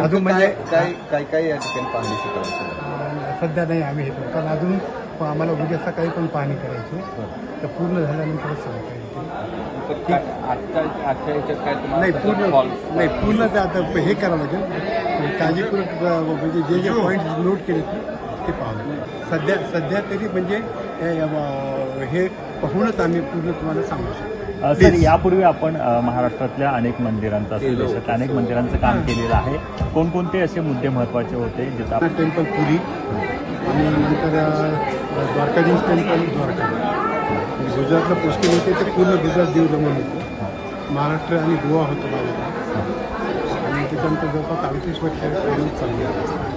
अजून म्हणजे काय काय काय या ठिकाणी अं, सध्या नाही आम्ही हे करू कारण अजून आम्हाला उद्या सकाळी पण पाहणी करायची. तर पूर्ण झाल्यानंतरच सांगता येईल. आजच्या आजच्या याच्यात काय नाही पूर्ण नाही पूर्ण ते आता हे करावं लागेल काळजीपूर्वक अं, म्हणजे जे जे पॉईंट नोट केले ते पाहावं लागेल सध्या सध्या तरी म्हणजे हे, पाहूनच आम्ही पूर्ण तुम्हाला सांगू शकतो. सर यापूर्वी आपण महाराष्ट्रातल्या अनेक मंदिरांचं असेल देशातल्या अनेक मंदिरांचं काम केलेलं आहे. कोणकोणते असे मुद्दे महत्त्वाचे होते जिथं आपण- टेम्पल पुरी. आणि नंतर द्वारकाधीश टेम्पल द्वारका. गुजरातला पोस्टिंग होते ते पूर्ण गुजरात देव होतं. महाराष्ट्र आणि गोवा होतं आणि त्याच्यानंतर जवळपास अडतीस वर्ष चालू आहे.